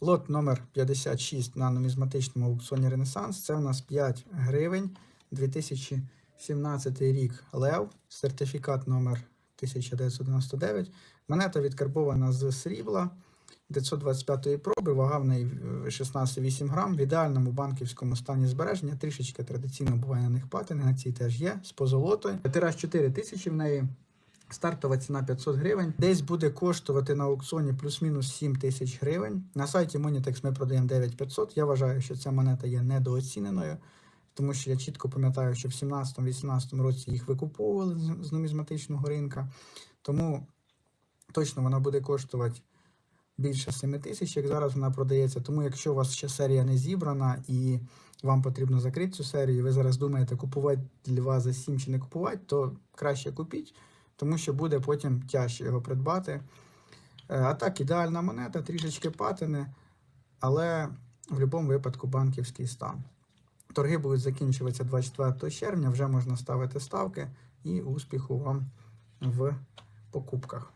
Лот номер 56 на нумізматичному аукціоні Ренесанс. Це у нас 5 гривень 2017 рік Лев, сертифікат номер 1999. Монета відкарбована з срібла 925-ї проби, вага в неї е, 16,8 грам. В ідеальному банківському стані збереження. Трішечки традиційно буває на них патини, на цій теж є з позолотою. Тираж 4 тисячі в неї. Стартова ціна 500 гривень. Десь буде коштувати на аукціоні плюс-мінус 7 тисяч гривень. На сайті Monitex ми продаємо 9500. Я вважаю, що ця монета є недооціненою, тому що я чітко пам'ятаю, що в 17-18 році їх викуповували з- нумізматичного ринка. Тому точно вона буде коштувати більше 7 тисяч, як зараз вона продається. Тому якщо у вас ще серія не зібрана і вам потрібно закрити цю серію, ви зараз думаєте, купувати льва за 7 чи не купувати, то краще купіть тому що буде потім тяжче його придбати. Е, А так, ідеальна монета, трішечки патини, але в будь-якому випадку банківський стан. Торги будуть закінчуватися 24 червня, вже можна ставити ставки і успіху вам в покупках.